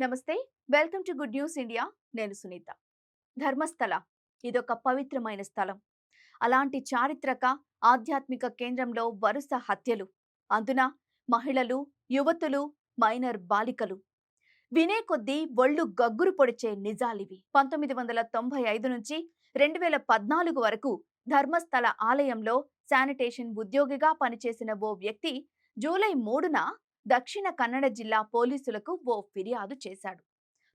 నమస్తే. Welcome to Good News India. నేను సునీత. ధర్మస్థల. ఇదొక పవిత్రమైన స్థలం. అలాంటి చారిత్రక ఆధ్యాత్మిక కేంద్రంలో వరుస హత్యలు. అందున మహిళలు యువతులు మైనర్ బాలికలు. వినే కొద్దీ ఒళ్ళు గగ్గురు పొడిచే నిజాలివి. పంతొమ్మిది వందల తొంభై ఐదు నుంచి రెండు వేల పద్నాలుగు వరకు ధర్మస్థల ఆలయంలో శానిటేషన్ ఉద్యోగిగా పనిచేసిన ఓ వ్యక్తి జూలై మూడున దక్షిణ కన్నడ జిల్లా పోలీసులకు ఓ ఫిర్యాదు చేశాడు.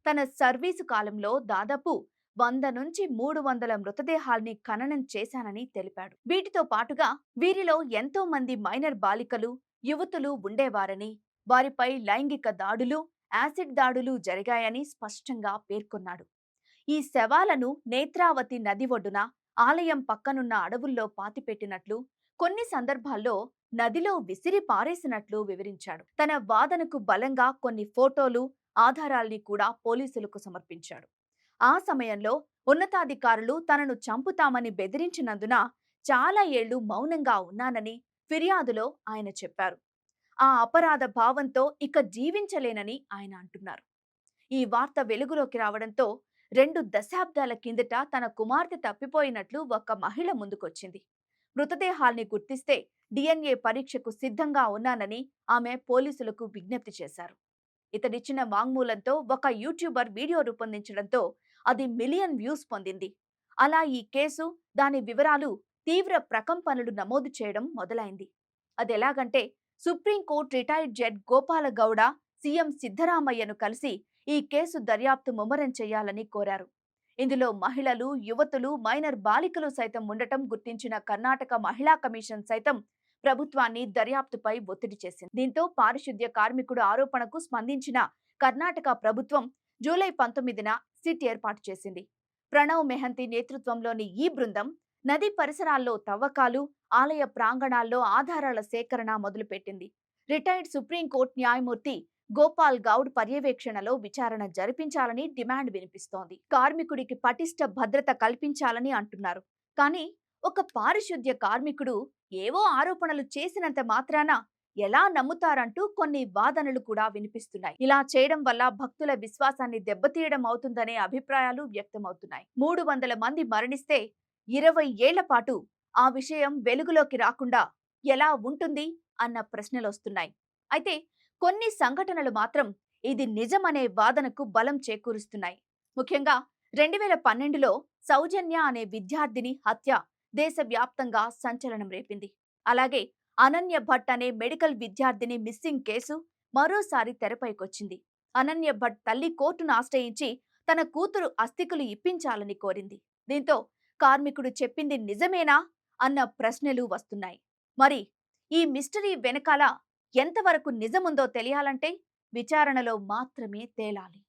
తన సర్వీసు కాలంలో దాదాపు వంద నుంచి మూడు వందల మృతదేహాల్ని ఖననం చేశానని తెలిపాడు. వీటితో పాటుగా వీరిలో ఎంతో మంది మైనర్ బాలికలు యువతులు ఉండేవారని వారిపై లైంగిక దాడులు యాసిడ్ దాడులు జరిగాయని స్పష్టంగా పేర్కొన్నాడు. ఈ శవాలను నేత్రావతి నది ఒడ్డున ఆలయం పక్కనున్న అడవుల్లో పాతిపెట్టినట్లు కొన్ని సందర్భాల్లో నదిలో విసిరి పారేసినట్లు వివరించాడు. తన వాదనకు బలంగా కొన్ని ఫోటోలు ఆధారాల్ని కూడా పోలీసులకు సమర్పించాడు. ఆ సమయంలో ఉన్నతాధికారులు తనను చంపుతామని బెదిరించినందున చాలా ఏళ్ళు మౌనంగా ఉన్నానని ఫిర్యాదులో ఆయన చెప్పారు. ఆ అపరాధ భావంతో ఇక జీవించలేనని ఆయన అంటున్నారు. ఈ వార్త వెలుగులోకి రావడంతో రెండు దశాబ్దాల కిందట తన కుమార్తె తప్పిపోయినట్లు ఒక మహిళ ముందుకొచ్చింది. మృతదేహాల్ని గుర్తిస్తే డిఎన్ఏ పరీక్షకు సిద్ధంగా ఉన్నానని ఆమె పోలీసులకు విజ్ఞప్తి చేశారు. ఇతడిచ్చిన వాంగ్మూలంతో ఒక యూట్యూబర్ వీడియో రూపొందించడంతో అది మిలియన్ వ్యూస్ పొందింది. అలా ఈ కేసు దాని వివరాలు తీవ్ర ప్రకంపనలు నమోదు చేయడం మొదలైంది. అది ఎలాగంటే Supreme Court retired judge Gopala Gowda CM సిద్ధరామయ్యను కలిసి ఈ కేసు దర్యాప్తు ముమ్మరం చేయాలని కోరారు. ఇందులో మహిళలు యువతులు మైనర్ బాలికలు సైతం ఉండటం గుర్తించిన కర్ణాటక మహిళా కమిషన్ సైతం ప్రభుత్వాన్ని దర్యాప్తుపై ఒత్తిడి చేసింది. దీంతో పారిశుద్ధ్య కార్మికుడు ఆరోపణకు స్పందించిన కర్ణాటక ప్రభుత్వం జూలై పంతొమ్మిదిన సిట్ ఏర్పాటు చేసింది. ప్రణవ్ మెహంతి నేతృత్వంలోని ఈ బృందం నది పరిసరాల్లో తవ్వకాలు ఆలయ ప్రాంగణాల్లో ఆధారాల సేకరణ మొదలుపెట్టింది. రిటైర్డ్ సుప్రీంకోర్టు న్యాయమూర్తి గోపాల్ గౌడ్ పర్యవేక్షణలో విచారణ జరిపించాలని డిమాండ్ వినిపిస్తోంది. కార్మికుడికి పటిష్ట భద్రత కల్పించాలని అంటున్నారు. కానీ ఒక పారిశుద్ధ్య కార్మికుడు ఏవో ఆరోపణలు చేసినంత మాత్రాన ఎలా నమ్ముతారంటూ కొన్ని వాదనలు కూడా వినిపిస్తున్నాయి. ఇలా చేయడం వల్ల భక్తుల విశ్వాసాన్ని దెబ్బతీయడం అవుతుందనే అభిప్రాయాలు వ్యక్తమవుతున్నాయి. మూడు వందల మంది మరణిస్తే ఇరవై ఏళ్ళ పాటు ఆ విషయం వెలుగులోకి రాకుండా ఎలా ఉంటుంది? అన్న ప్రశ్నలు వస్తున్నాయి. అయితే కొన్ని సంఘటనలు మాత్రం ఇది నిజమనే వాదనకు బలం చేకూరుస్తున్నాయి. ముఖ్యంగా రెండు వేల పన్నెండులో సౌజన్య అనే విద్యార్థిని హత్య దేశవ్యాప్తంగా సంచలనం రేపింది. అలాగే అనన్య భట్ అనే మెడికల్ విద్యార్థిని మిస్సింగ్ కేసు మరోసారి తెరపైకొచ్చింది. అనన్య భట్ తల్లి కోర్టును ఆశ్రయించి తన కూతురు అస్థికులు ఇప్పించాలని కోరింది. దీంతో కార్మికుడు చెప్పింది నిజమేనా? అన్న ప్రశ్నలు వస్తున్నాయి. మరి ఈ మిస్టరీ వెనకాల ఎంతవరకు నిజముందో తెలియాలంటే విచారణలో మాత్రమే తేలాలి.